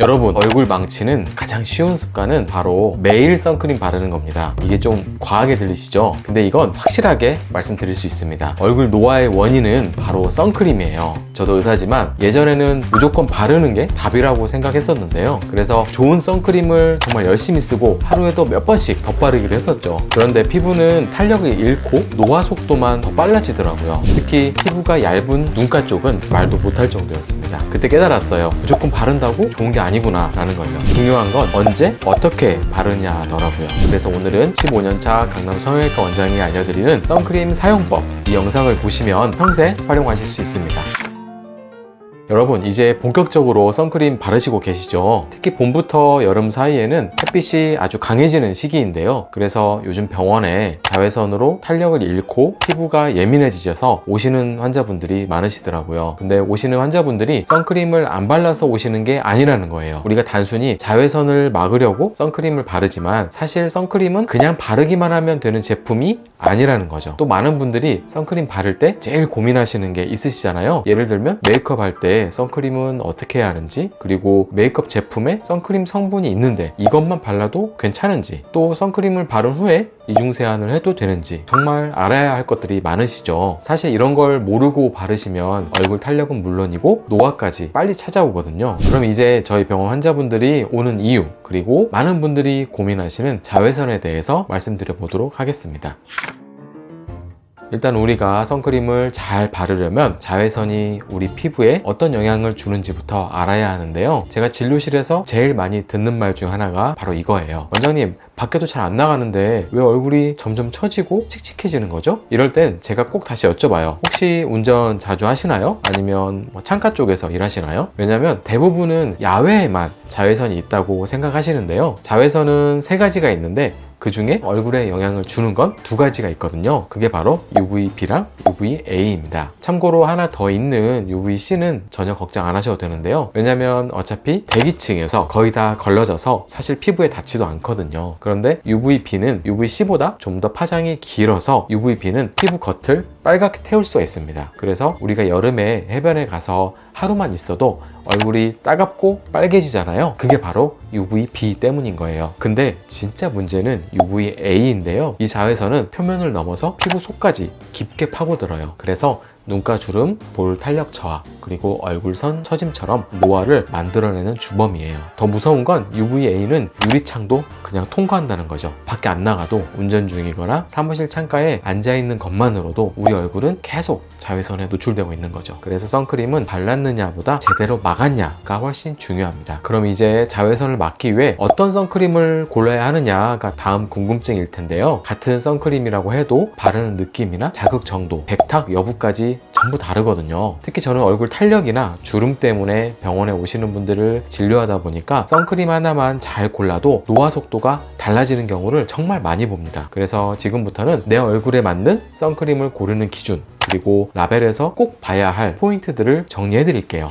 여러분 얼굴 망치는 가장 쉬운 습관은 바로 매일 선크림 바르는 겁니다. 이게 좀 과하게 들리시죠? 근데 이건 확실하게 말씀드릴 수 있습니다. 얼굴 노화의 원인은 바로 선크림이에요. 저도 의사지만 예전에는 무조건 바르는 게 답이라고 생각했었는데요. 그래서 좋은 선크림을 정말 열심히 쓰고 하루에도 몇 번씩 덧바르기를 했었죠. 그런데 피부는 탄력을 잃고 노화 속도만 더 빨라지더라고요. 특히 피부가 얇은 눈가 쪽은 말도 못할 정도였습니다. 그때 깨달았어요. 무조건 바른다고 좋은 게 아니 구나 라는 걸요 중요한 건 언제 어떻게 바르냐더라고요. 그래서 오늘은 15년차 강남 성형외과 원장이 알려드리는 선크림 사용법 이 영상을 보시면 평생 활용하실 수 있습니다 여러분 이제 본격적으로 선크림 바르시고 계시죠? 특히 봄부터 여름 사이에는 햇빛이 아주 강해지는 시기인데요. 그래서 요즘 병원에 자외선으로 탄력을 잃고 피부가 예민해지셔서 오시는 환자분들이 많으시더라고요. 근데 오시는 환자분들이 선크림을 안 발라서 오시는 게 아니라는 거예요. 우리가 단순히 자외선을 막으려고 선크림을 바르지만 사실 선크림은 그냥 바르기만 하면 되는 제품이 아니라는 거죠. 또 많은 분들이 선크림 바를 때 제일 고민하시는 게 있으시잖아요. 예를 들면 메이크업 할 때 선크림은 어떻게 해야 하는지 그리고 메이크업 제품에 선크림 성분이 있는데 이것만 발라도 괜찮은지 또 선크림을 바른 후에 이중 세안을 해도 되는지 정말 알아야 할 것들이 많으시죠 사실 이런 걸 모르고 바르시면 얼굴 탄력은 물론이고 노화까지 빨리 찾아오거든요 그럼 이제 저희 병원 환자분들이 오는 이유 그리고 많은 분들이 고민하시는 자외선에 대해서 말씀드려 보도록 하겠습니다 일단 우리가 선크림을 잘 바르려면 자외선이 우리 피부에 어떤 영향을 주는지부터 알아야 하는데요. 제가 진료실에서 제일 많이 듣는 말 중 하나가 바로 이거예요. 원장님, 밖에도 잘 안 나가는데 왜 얼굴이 점점 처지고 칙칙해지는 거죠? 이럴 땐 제가 꼭 다시 여쭤봐요. 혹시 운전 자주 하시나요? 아니면 뭐 창가 쪽에서 일하시나요? 왜냐면 대부분은 야외에만 자외선이 있다고 생각하시는데요. 자외선은 세 가지가 있는데 그 중에 얼굴에 영향을 주는 건 두 가지가 있거든요. 그게 바로 UVB랑 UVA입니다. 참고로 하나 더 있는 UVC는 전혀 걱정 안 하셔도 되는데요. 왜냐면 어차피 대기층에서 거의 다 걸러져서 사실 피부에 닿지도 않거든요. 그런데 UVB는 UVC보다 좀 더 파장이 길어서 UVB는 피부 겉을 빨갛게 태울 수가 있습니다. 그래서 우리가 여름에 해변에 가서 하루만 있어도 얼굴이 따갑고 빨개지잖아요. 그게 바로 UVB 때문인 거예요. 근데 진짜 문제는 UVA인데요. 이 자외선은 표면을 넘어서 피부 속까지 깊게 파고들어요. 그래서 눈가 주름, 볼 탄력 저하, 그리고 얼굴선 처짐처럼 노화를 만들어내는 주범이에요. 더 무서운 건 UVA는 유리창도 그냥 통과한다는 거죠. 밖에 안 나가도 운전 중이거나 사무실 창가에 앉아 있는 것만으로도 우리 얼굴은 계속 자외선에 노출되고 있는 거죠. 그래서 선크림은 발랐느냐보다 제대로 막았냐가 훨씬 중요합니다. 그럼 이제 자외선을 막기 위해 어떤 선크림을 골라야 하느냐가 다음 궁금증일 텐데요. 같은 선크림이라고 해도 바르는 느낌이나 자극 정도, 백탁 여부까지 전부 다르거든요. 특히 저는 얼굴 탄력이나 주름 때문에 병원에 오시는 분들을 진료하다 보니까 선크림 하나만 잘 골라도 노화 속도가 달라지는 경우를 정말 많이 봅니다. 그래서 지금부터는 내 얼굴에 맞는 선크림을 고르는 기준 그리고 라벨에서 꼭 봐야 할 포인트들을 정리해 드릴게요.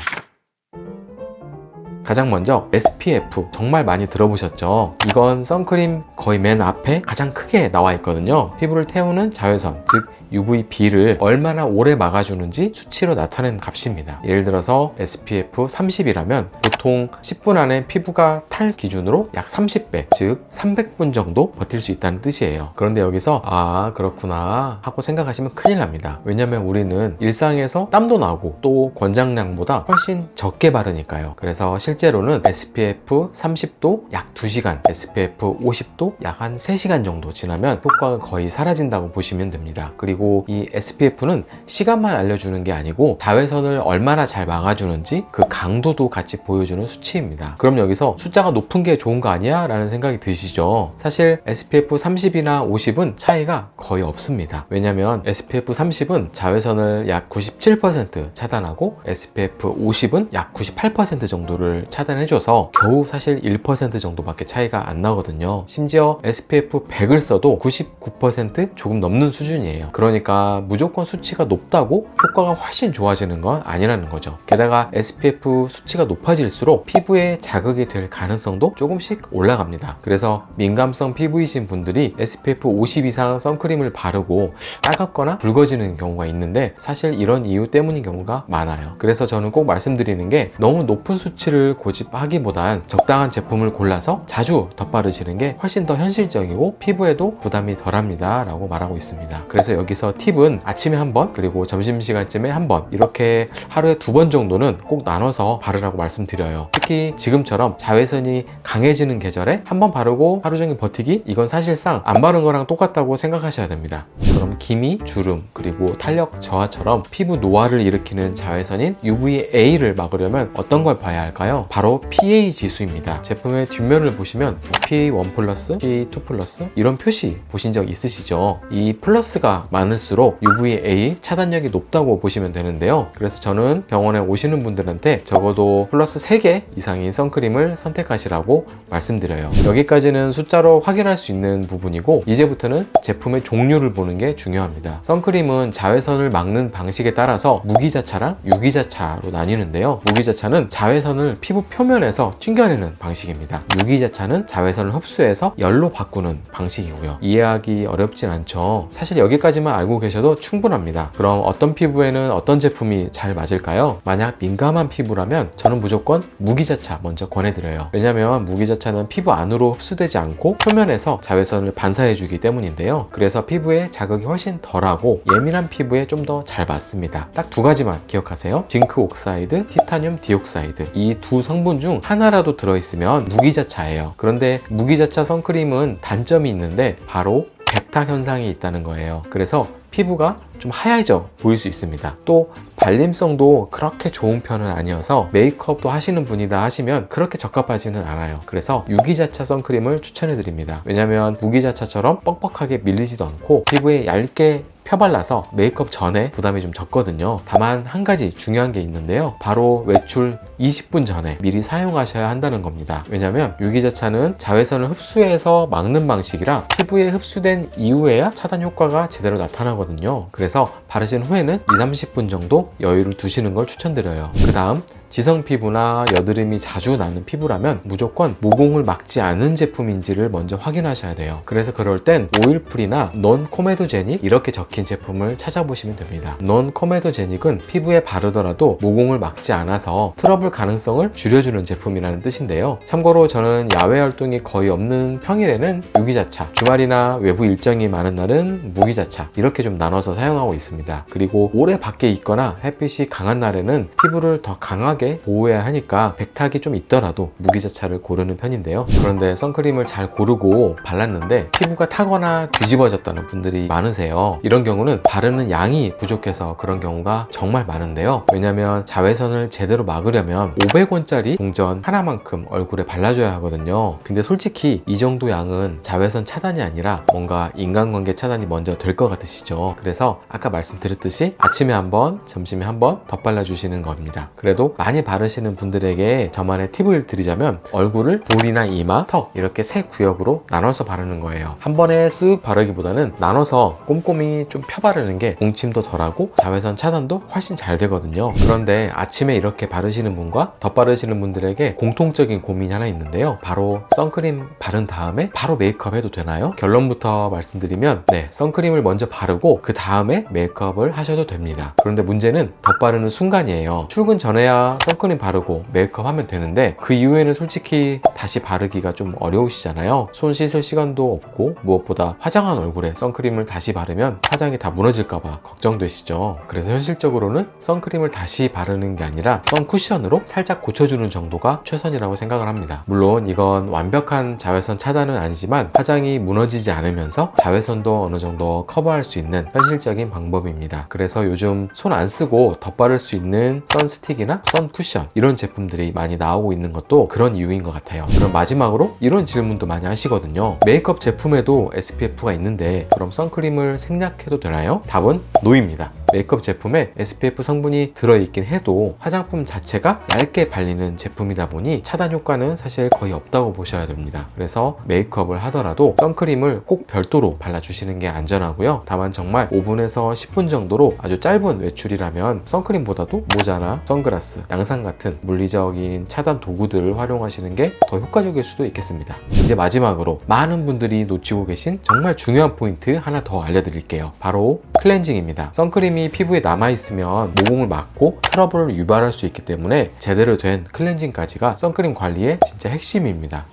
가장 먼저 SPF 정말 많이 들어보셨죠? 이건 선크림 거의 맨 앞에 가장 크게 나와 있거든요. 피부를 태우는 자외선, 즉 UVB를 얼마나 오래 막아주는지 수치로 나타낸 값입니다. 예를 들어서 SPF 30이라면 보통 10분 안에 피부가 탈 기준으로 약 30배, 즉 300분 정도 버틸 수 있다는 뜻이에요. 그런데 여기서 아 그렇구나 하고 생각하시면 큰일 납니다. 왜냐면 우리는 일상에서 땀도 나고 또 권장량보다 훨씬 적게 바르니까요. 그래서 실제로는 SPF 30도 약 2시간, SPF 50도 약 한 3시간 정도 지나면 효과가 거의 사라진다고 보시면 됩니다. 그리고 이 SPF는 시간만 알려주는 게 아니고 자외선을 얼마나 잘 막아주는지 그 강도도 같이 보여주는 수치입니다. 그럼 여기서 숫자가 높은 게 좋은 거 아니야? 라는 생각이 드시죠? 사실 SPF 30이나 50은 차이가 거의 없습니다. 왜냐면 SPF 30은 자외선을 약 97% 차단하고 SPF 50은 약 98% 정도를 차단해줘서 겨우 사실 1% 정도밖에 차이가 안 나거든요. 심지어 SPF 100을 써도 99% 조금 넘는 수준이에요. 그러니까 무조건 수치가 높다고 효과가 훨씬 좋아지는 건 아니라는 거죠. 게다가 SPF 수치가 높아질수록 피부에 자극이 될 가능성도 조금씩 올라갑니다. 그래서 민감성 피부이신 분들이 SPF 50 이상 선크림을 바르고 따갑거나 붉어지는 경우가 있는데 사실 이런 이유 때문인 경우가 많아요. 그래서 저는 꼭 말씀드리는 게 너무 높은 수치를 고집하기보단 적당한 제품을 골라서 자주 덧바르시는 게 훨씬 더 현실적이고 피부에도 부담이 덜합니다. 라고 말하고 있습니다. 그래서 여기 서 팁은 아침에 한 번, 그리고 점심시간쯤에 한 번, 이렇게 하루에 두 번 정도는 꼭 나눠서 바르라고 말씀드려요. 특히 지금처럼 자외선이 강해지는 계절에 한 번 바르고 하루 종일 버티기? 이건 사실상 안 바른 거랑 똑같다고 생각하셔야 됩니다. 그럼 기미, 주름, 그리고 탄력 저하처럼 피부 노화를 일으키는 자외선인 UVA를 막으려면 어떤 걸 봐야 할까요? 바로 PA 지수입니다. 제품의 뒷면을 보시면 PA1 플러스, PA2 플러스 이런 표시 보신 적 있으시죠? 이 플러스가 많을수록 UVA 차단력이 높다고 보시면 되는데요. 그래서 저는 병원에 오시는 분들한테 적어도 플러스 3개 이상인 선크림을 선택하시라고 말씀드려요. 여기까지는 숫자로 확인할 수 있는 부분이고 이제부터는 제품의 종류를 보는 게 중요합니다. 선크림은 자외선을 막는 방식에 따라서 무기자차랑 유기자차로 나뉘는데요. 무기자차는 자외선을 피부 표면에서 튕겨내는 방식입니다. 유기자차는 자외선을 흡수해서 열로 바꾸는 방식이고요. 이해하기 어렵진 않죠. 사실 여기까지만 알고 계셔도 충분합니다. 그럼 어떤 피부에는 어떤 제품이 잘 맞을까요? 만약 민감한 피부라면 저는 무조건 무기자차 먼저 권해드려요. 왜냐면 무기자차는 피부 안으로 흡수되지 않고 표면에서 자외선을 반사해주기 때문인데요. 그래서 피부에 자극이 훨씬 덜하고 예민한 피부에 좀 더 잘 맞습니다. 딱 두 가지만 기억하세요. 징크 옥사이드, 티타늄 디옥사이드. 이 두 성분 중 하나라도 들어있으면 무기자차예요. 그런데 무기자차 선크림은 단점이 있는데 바로 백탁 현상이 있다는 거예요. 그래서 피부가 좀 하얘져 보일 수 있습니다. 또 발림성도 그렇게 좋은 편은 아니어서 메이크업도 하시는 분이다 하시면 그렇게 적합하지는 않아요. 그래서 유기자차 선크림을 추천해 드립니다. 왜냐면 무기자차처럼 뻑뻑하게 밀리지도 않고 피부에 얇게 펴발라서 메이크업 전에 부담이 좀 적거든요. 다만 한 가지 중요한 게 있는데요. 바로 외출 20분 전에 미리 사용하셔야 한다는 겁니다. 왜냐면 유기자차는 자외선을 흡수해서 막는 방식이라 피부에 흡수된 이후에야 차단 효과가 제대로 나타나거든요. 그래서 바르신 후에는 2, 30분 정도 여유를 두시는 걸 추천드려요. 그 다음 지성 피부나 여드름이 자주 나는 피부라면 무조건 모공을 막지 않은 제품인지를 먼저 확인하셔야 돼요. 그래서 그럴 땐 오일프리나 넌 코메도제닉 이렇게 적힌 제품을 찾아보시면 됩니다. 넌 코메도제닉은 피부에 바르더라도 모공을 막지 않아서 트러블 가능성을 줄여주는 제품이라는 뜻인데요. 참고로 저는 야외 활동이 거의 없는 평일에는 유기자차, 주말이나 외부 일정이 많은 날은 무기자차 이렇게 좀 나눠서 사용하고 있습니다. 그리고 오래 밖에 있거나 햇빛이 강한 날에는 피부를 더 강하게 보호해야 하니까 백탁이 좀 있더라도 무기자차를 고르는 편인데요. 그런데 선크림을 잘 고르고 발랐는데 피부가 타거나 뒤집어졌다는 분들이 많으세요. 이런 경우는 바르는 양이 부족해서 그런 경우가 정말 많은데요. 왜냐면 자외선을 제대로 막으려면 500원짜리 동전 하나만큼 얼굴에 발라줘야 하거든요. 근데 솔직히 이 정도 양은 자외선 차단이 아니라 뭔가 인간관계 차단이 먼저 될 것 같으시죠. 그래서 아까 말씀드렸듯이 아침에 한번, 점심에 한번 덧발라 주시는 겁니다. 그래도 많이 바르시는 분들에게 저만의 팁을 드리자면 얼굴을 볼이나 이마, 턱 이렇게 세 구역으로 나눠서 바르는 거예요. 한 번에 쓱 바르기보다는 나눠서 꼼꼼히 좀 펴바르는 게 봉침도 덜하고 자외선 차단도 훨씬 잘 되거든요. 그런데 아침에 이렇게 바르시는 분과 덧바르시는 분들에게 공통적인 고민이 하나 있는데요. 바로 선크림 바른 다음에 바로 메이크업 해도 되나요? 결론부터 말씀드리면 네, 선크림을 먼저 바르고 그 다음에 메이크업을 하셔도 됩니다. 그런데 문제는 덧바르는 순간이에요. 출근 전에야 선크림 바르고 메이크업 하면 되는데 그 이후에는 솔직히 다시 바르기가 좀 어려우시잖아요. 손 씻을 시간도 없고 무엇보다 화장한 얼굴에 선크림을 다시 바르면 화장이 다 무너질까봐 걱정되시죠. 그래서 현실적으로는 선크림을 다시 바르는 게 아니라 선쿠션으로 살짝 고쳐주는 정도가 최선이라고 생각을 합니다. 물론 이건 완벽한 자외선 차단은 아니지만 화장이 무너지지 않으면서 자외선도 어느 정도 커버할 수 있는 현실적인 방법입니다. 그래서 요즘 손 안 쓰고 덧바를 수 있는 선스틱이나 선 쿠션 이런 제품들이 많이 나오고 있는 것도 그런 이유인 것 같아요. 그럼 마지막으로 이런 질문도 많이 하시거든요. 메이크업 제품에도 SPF가 있는데 그럼 선크림을 생략해도 되나요? 답은 노입니다. 메이크업 제품에 SPF 성분이 들어있긴 해도 화장품 자체가 얇게 발리는 제품이다 보니 차단 효과는 사실 거의 없다고 보셔야 됩니다. 그래서 메이크업을 하더라도 선크림을 꼭 별도로 발라주시는 게 안전하고요. 다만 정말 5분에서 10분 정도로 아주 짧은 외출이라면 선크림보다도 모자나 선글라스, 양산 같은 물리적인 차단 도구들을 활용하시는 게 더 효과적일 수도 있겠습니다. 이제 마지막으로 많은 분들이 놓치고 계신 정말 중요한 포인트 하나 더 알려드릴게요. 바로 클렌징입니다. 선크림이 피부에 남아있으면 모공을 막고 트러블을 유발할 수 있기 때문에 제대로 된 클렌징까지가 선크림 관리의 진짜 핵심입니다.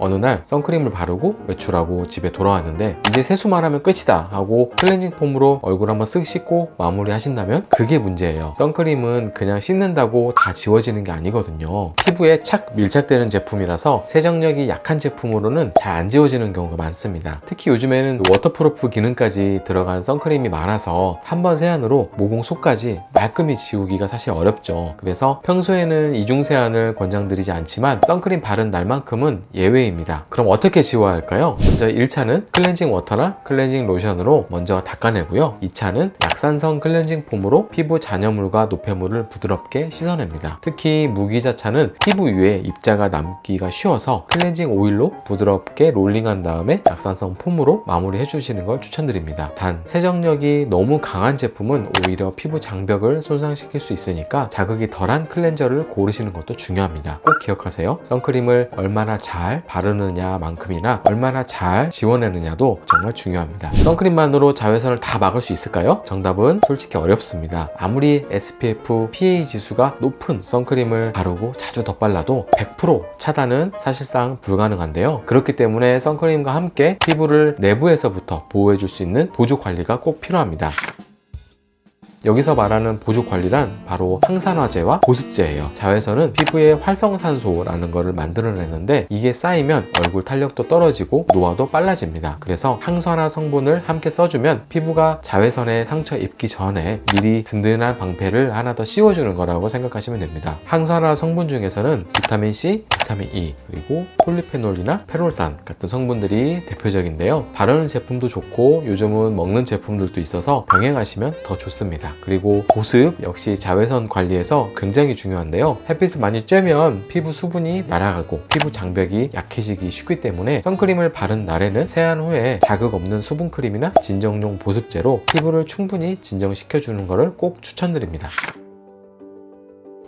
어느 날 선크림을 바르고 외출하고 집에 돌아왔는데 이제 세수만 하면 끝이다 하고 클렌징 폼으로 얼굴 한번 쓱 씻고 마무리 하신다면 그게 문제예요. 선크림은 그냥 씻는다고 다 지워지는 게 아니거든요. 피부에 착 밀착되는 제품이라서 세정력이 약한 제품으로는 잘 안 지워지는 경우가 많습니다. 특히 요즘에는 워터프루프 기능까지 들어간 선크림이 많아서 한 번 세안으로 모공 속까지 말끔히 지우기가 사실 어렵죠. 그래서 평소에는 이중 세안을 권장드리지 않지만 선크림 바른 날만큼은 예외입니다 입니다. 그럼 어떻게 지워야 할까요? 먼저 1차는 클렌징 워터나 클렌징 로션으로 먼저 닦아내고요. 2차는 약산성 클렌징 폼으로 피부 잔여물과 노폐물을 부드럽게 씻어냅니다. 특히 무기자차는 피부 위에 입자가 남기가 쉬워서 클렌징 오일로 부드럽게 롤링한 다음에 약산성 폼으로 마무리해 주시는 걸 추천드립니다. 단 세정력이 너무 강한 제품은 오히려 피부 장벽을 손상시킬 수 있으니까 자극이 덜한 클렌저를 고르시는 것도 중요합니다. 꼭 기억하세요. 선크림을 얼마나 잘 바르 느냐만큼이나 얼마나 잘 지워내느냐도 정말 중요합니다. 선크림만으로 자외선을 다 막을 수 있을까요? 정답은 솔직히 어렵습니다. 아무리 SPF, PA 지수가 높은 선크림을 바르고 자주 덧발라도 100% 차단은 사실상 불가능한데요. 그렇기 때문에 선크림과 함께 피부를 내부에서부터 보호해줄 수 있는 보조 관리가 꼭 필요합니다. 여기서 말하는 보조 관리란 바로 항산화제와 보습제예요. 자외선은 피부에 활성산소라는 것을 만들어내는데 이게 쌓이면 얼굴 탄력도 떨어지고 노화도 빨라집니다. 그래서 항산화 성분을 함께 써주면 피부가 자외선에 상처 입기 전에 미리 든든한 방패를 하나 더 씌워주는 거라고 생각하시면 됩니다. 항산화 성분 중에서는 비타민 C, 비타민 E, 그리고 폴리페놀이나 페롤산 같은 성분들이 대표적인데요. 바르는 제품도 좋고 요즘은 먹는 제품들도 있어서 병행하시면 더 좋습니다. 그리고 보습 역시 자외선 관리에서 굉장히 중요한데요. 햇빛을 많이 쬐면 피부 수분이 날아가고 피부 장벽이 약해지기 쉽기 때문에 선크림을 바른 날에는 세안 후에 자극 없는 수분 크림이나 진정용 보습제로 피부를 충분히 진정시켜주는 것을 꼭 추천드립니다.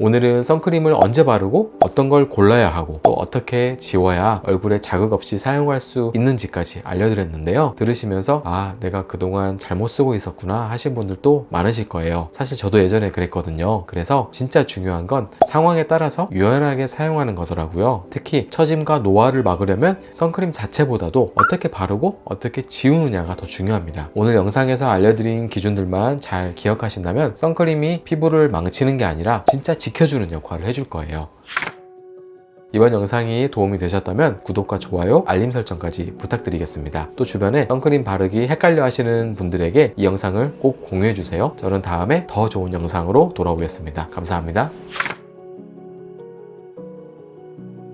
오늘은 선크림을 언제 바르고 어떤 걸 골라야 하고 또 어떻게 지워야 얼굴에 자극 없이 사용할 수 있는지까지 알려드렸는데요. 들으시면서 아, 내가 그동안 잘못 쓰고 있었구나 하신 분들도 많으실 거예요. 사실 저도 예전에 그랬거든요. 그래서 진짜 중요한 건 상황에 따라서 유연하게 사용하는 거더라고요. 특히 처짐과 노화를 막으려면 선크림 자체보다도 어떻게 바르고 어떻게 지우느냐가 더 중요합니다. 오늘 영상에서 알려드린 기준들만 잘 기억하신다면 선크림이 피부를 망치는 게 아니라 진짜 지켜주는 역할을 해줄 거예요. 이번 영상이 도움이 되셨다면 구독과 좋아요, 알림 설정까지 부탁드리겠습니다. 또 주변에 선크림 바르기 헷갈려 하시는 분들에게 이 영상을 꼭 공유해 주세요. 저는 다음에 더 좋은 영상으로 돌아오겠습니다. 감사합니다.